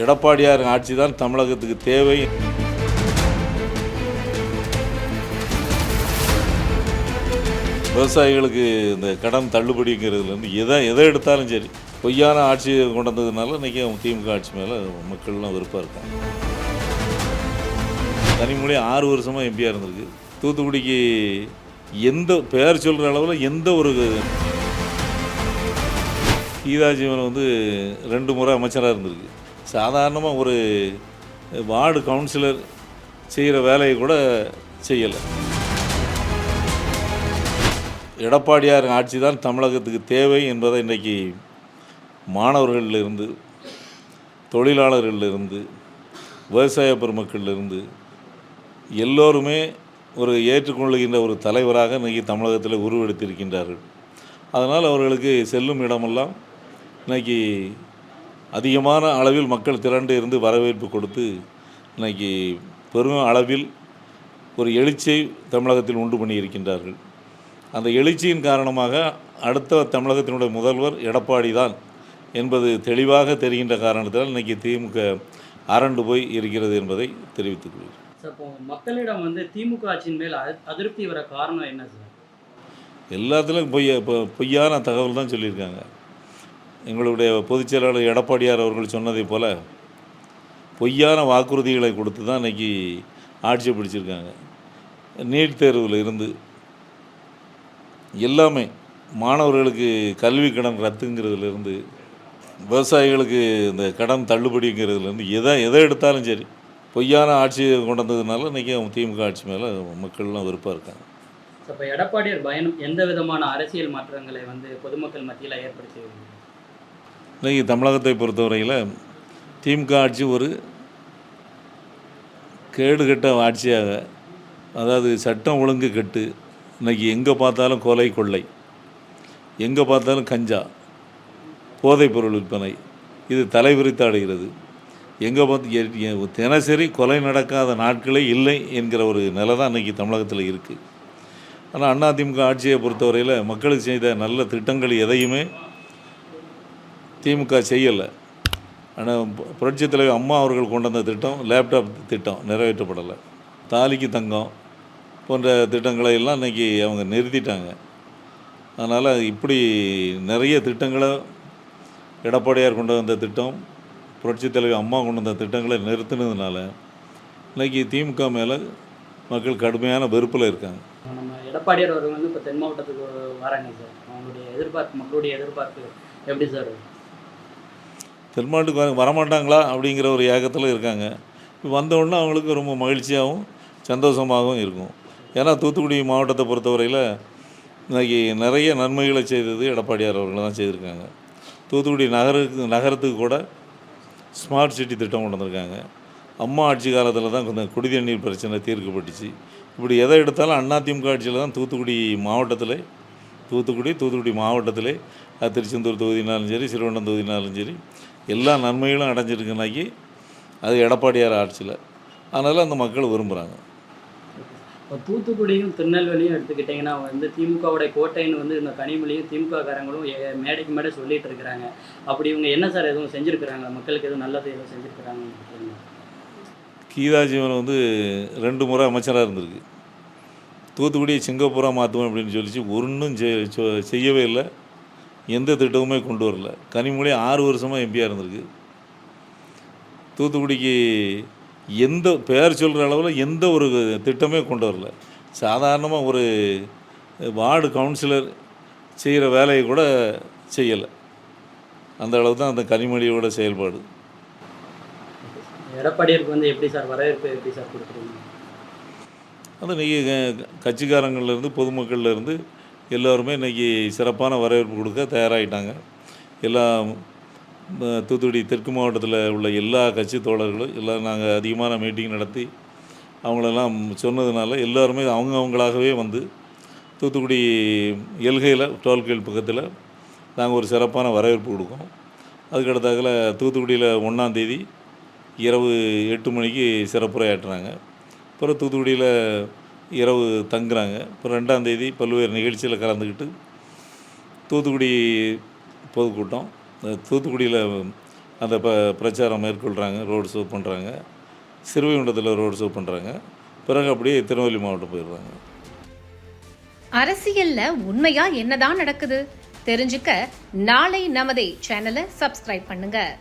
எடப்பாடியார் ஆட்சி தான் தமிழகத்துக்கு தேவை. விவசாயிகளுக்கு இந்த கடன் தள்ளுபடிங்கிறதுலேருந்து எதை எதை எடுத்தாலும் சரி பொய்யான ஆட்சி கொண்டு வந்ததுனால இன்றைக்கி திமுக ஆட்சி மேலே மக்கள்லாம் விருப்பம் இருக்காங்க. தனிமொழி ஆறு வருஷமாக எம்பியாக இருந்திருக்கு. தூத்துக்குடிக்கு எந்த பெயர் சொல்கிற அளவில் எந்த ஒரு கீதா ஜீவன் வந்து ரெண்டு முறை அமைச்சராக இருந்திருக்கு. சாதாரணமாக ஒரு வார்டு கவுன்சிலர் செய்கிற வேலையை கூட செய்யலை. எடப்பாடியார் ஆட்சி தான் தமிழகத்துக்கு தேவை என்பதை இன்றைக்கி மாணவர்களிலிருந்து தொழிலாளர்களிலிருந்து விவசாய பெருமக்களிலிருந்து எல்லோருமே ஒரு ஏற்றுக்கொள்ளுகின்ற ஒரு தலைவராக இன்றைக்கி தமிழகத்தில் உருவெடுத்திருக்கின்றார்கள். அதனால் அவர்களுக்கு செல்லும் இடமெல்லாம் இன்னைக்கு அதிகமான அளவில் மக்கள் திரண்டு இருந்து வரவேற்பு கொடுத்து இன்னைக்கு பெரும் அளவில் ஒரு எழுச்சியை தமிழகத்தில் உண்டு பண்ணியிருக்கின்றார்கள். அந்த எழுச்சியின் காரணமாக அடுத்த தமிழகத்தினுடைய முதல்வர் எடப்பாடி தான் என்பது தெளிவாக தெரிகின்ற காரணத்தால் இன்னைக்கு திமுக அரண்டு போய் இருக்கிறது என்பதை தெரிவித்துக் கொள்கிறேன். மக்களிடம் வந்து திமுக ஆட்சியின் மேல் அதிருப்தி வர காரணம் என்ன சார்? எல்லாத்துலேயும் பொய்ய பொய்யான தகவல் தான் சொல்லியிருக்காங்க. எங்களுடைய பொதுச் செயலாளர் எடப்பாடியார் அவர்கள் சொன்னதைப் போல் பொய்யான வாக்குறுதிகளை கொடுத்து தான் இன்றைக்கி ஆட்சி பிடிச்சிருக்காங்க. நீட் தேர்வில் இருந்து எல்லாமே மாணவர்களுக்கு கல்வி கடன் ரத்துங்கிறதுலேருந்து விவசாயிகளுக்கு இந்த கடன் தள்ளுபடிங்கிறதுலேருந்து எதை எதை எடுத்தாலும் சரி பொய்யான ஆட்சி கொண்டு வந்ததுனால இன்றைக்கி திமுக ஆட்சி மேலே மக்கள்லாம் விருப்பம் இருக்காங்க. இப்போ எடப்பாடியார் பயணம் எந்த விதமான அரசியல் மாற்றங்களை வந்து பொதுமக்கள் மத்தியில் ஏற்படுத்தி இன்றைக்கி தமிழகத்தை பொறுத்தவரையில் திமுக ஆட்சி ஒரு கேடுகட்ட ஆட்சியாக அதாவது சட்டம் ஒழுங்கு கெட்டு இன்றைக்கி எங்கே பார்த்தாலும் கொலை கொள்ளை எங்கே பார்த்தாலும் கஞ்சா போதைப்பொருள் விற்பனை இது தலைவிரித்தாடுகிறது எங்கே பார்த்து தினசரி கொலை நடக்காத நாட்களே இல்லை என்கிற ஒரு நிலை தான் இன்றைக்கி தமிழகத்தில் இருக்குது ஆனால் அதிமுக ஆட்சியை பொறுத்தவரையில் மக்களுக்கு செய்த நல்ல திட்டங்கள் எதையுமே திமுக செய்யலை. ஆனால் புரட்சித் தலைவர் அம்மா அவர்கள் கொண்டு வந்த திட்டம் லேப்டாப் திட்டம் நிறைவேற்றப்படலை. தாலிக்கு தங்கம் போன்ற திட்டங்களை எல்லாம் இன்றைக்கி அவங்க நிறுத்திட்டாங்க. அதனால் இப்படி நிறைய திட்டங்களை எடப்பாடியார் கொண்டு வந்த திட்டம் புரட்சித் தலைவர் அம்மா கொண்டு வந்த திட்டங்களை நிறுத்தினதுனால இன்றைக்கி திமுக மேலே மக்கள் கடுமையான வெறுப்பில் இருக்காங்க. நம்ம எடப்பாடியார் அவர்கள் வந்து இப்போ தென் மாவட்டத்துக்கு வராங்க சார். அவங்களுடைய எதிர்பார்ப்பு மக்களுடைய எதிர்பார்ப்பு எப்படி சார்? தென்மாட்டுக்கு வர வரமாட்டாங்களா அப்படிங்கிற ஒரு ஏக்கத்தில் இருக்காங்க. இப்போ அவங்களுக்கு ரொம்ப மகிழ்ச்சியாகவும் சந்தோஷமாகவும் இருக்கும். ஏன்னா தூத்துக்குடி மாவட்டத்தை பொறுத்தவரையில் இன்றைக்கி நிறைய நன்மைகளை செய்தது எடப்பாடியார் அவர்கள் தான் செய்திருக்காங்க. தூத்துக்குடி நகருக்கு நகரத்துக்கு கூட ஸ்மார்ட் சிட்டி திட்டம் கொண்டு வந்திருக்காங்க. அம்மா ஆட்சி காலத்தில் தான் கொஞ்சம் குடிதண்ணீர் பிரச்சனை தீர்க்கப்பட்டுச்சு. இப்படி எதை எடுத்தாலும் அதிமுக ஆட்சியில் தான் தூத்துக்குடி மாவட்டத்தில் தூத்துக்குடி தூத்துக்குடி மாவட்டத்திலே திருச்செந்தூர் தொகுதினாலும் சரி சிறுவண்டம் தொகுதினாலும் சரி எல்லா நன்மைகளும் அடைஞ்சிருக்குனாக்கி அது எடப்பாடியார் ஆட்சியில். அதனால் அந்த மக்கள் விரும்புகிறாங்க இப்போ தூத்துக்குடியும் திருநெல்வேலியும் எடுத்துக்கிட்டிங்கன்னா வந்து திமுகவுடைய கோட்டைன்னு வந்து இந்த கனிமொழியும் திமுக காரங்களும் ஏ- மேடைக்கு மேடை சொல்லிட்டு இருக்கிறாங்க. அப்படி இவங்க என்ன சார் எதுவும் செஞ்சுருக்கிறாங்க மக்களுக்கு எதுவும் நல்லது எதுவும் செஞ்சுருக்கிறாங்க கீதா ஜீவன் வந்து ரெண்டு முறை அமைச்சராக இருந்திருக்கு. தூத்துக்குடியை சிங்கப்பூராக மாற்றுவோம் அப்படின்னு சொல்லிச்சு. ஒன்றும் செய்யவே இல்லை. எந்த திட்டமுமே கொண்டு வரல. கனிமொழி ஆறு வருஷமாக எம்பியாக இருந்திருக்கு. தூத்துக்குடிக்கு எந்த பெயர் சொல்கிற அளவில் எந்த ஒரு திட்டமே கொண்டு வரல. சாதாரணமாக ஒரு வார்டு கவுன்சிலர் செய்கிற வேலையை கூட செய்யலை. அந்த அளவு தான் அந்த கனிமொழியோட செயல்பாடு. எடப்பாடியாருக்கு வந்து எப்படி சார் வரவேற்பு எப்படி சார் கொடுக்குறீங்க? அது இன்றைக்கி கட்சிக்காரங்கள்லேருந்து பொதுமக்கள்லேருந்து எல்லோருமே இன்றைக்கி சிறப்பான வரவேற்பு கொடுக்க தயாராகிட்டாங்க எல்லா தூத்துக்குடி தெற்கு மாவட்டத்தில் உள்ள எல்லா கட்சி தோழர்களும் எல்லாம் நாங்கள் அதிகமான மீட்டிங் நடத்தி அவங்களெல்லாம் சொன்னதுனால எல்லோருமே அவங்க அவங்களாகவே வந்து தூத்துக்குடி எல்கையில் டோல்கேட் பக்கத்தில் நாங்கள் ஒரு சிறப்பான வரவேற்பு கொடுக்கோம் அதுக்கடுத்தாக்கில் தூத்துக்குடியில் ஒன்றாந்தேதி இரவு எட்டு மணிக்கு சிறப்புரையாற்றுறாங்க. அப்புறம் தூத்துக்குடியில் இரவு தங்குறாங்க. அப்புறம் ரெண்டாந்தேதி பல்வேறு நிகழ்ச்சியில் கலந்துக்கிட்டு தூத்துக்குடி பொதுக்கூட்டம். தூத்துக்குடியில் அந்த ப பிரச்சாரம் மேற்கொள்கிறாங்க ரோடு ஷோ பண்ணுறாங்க சிறுவைகுண்டத்தில் ரோடு ஷோ பண்ணுறாங்க பிறகு அப்படியே திருநெல்வேலி மாவட்டம் போயிடுறாங்க. அரசியலில் உண்மையாக என்னதான் நடக்குது? தெரிஞ்சுக்க நாளை நமதே சேனலை சப்ஸ்கிரைப் பண்ணுங்கள்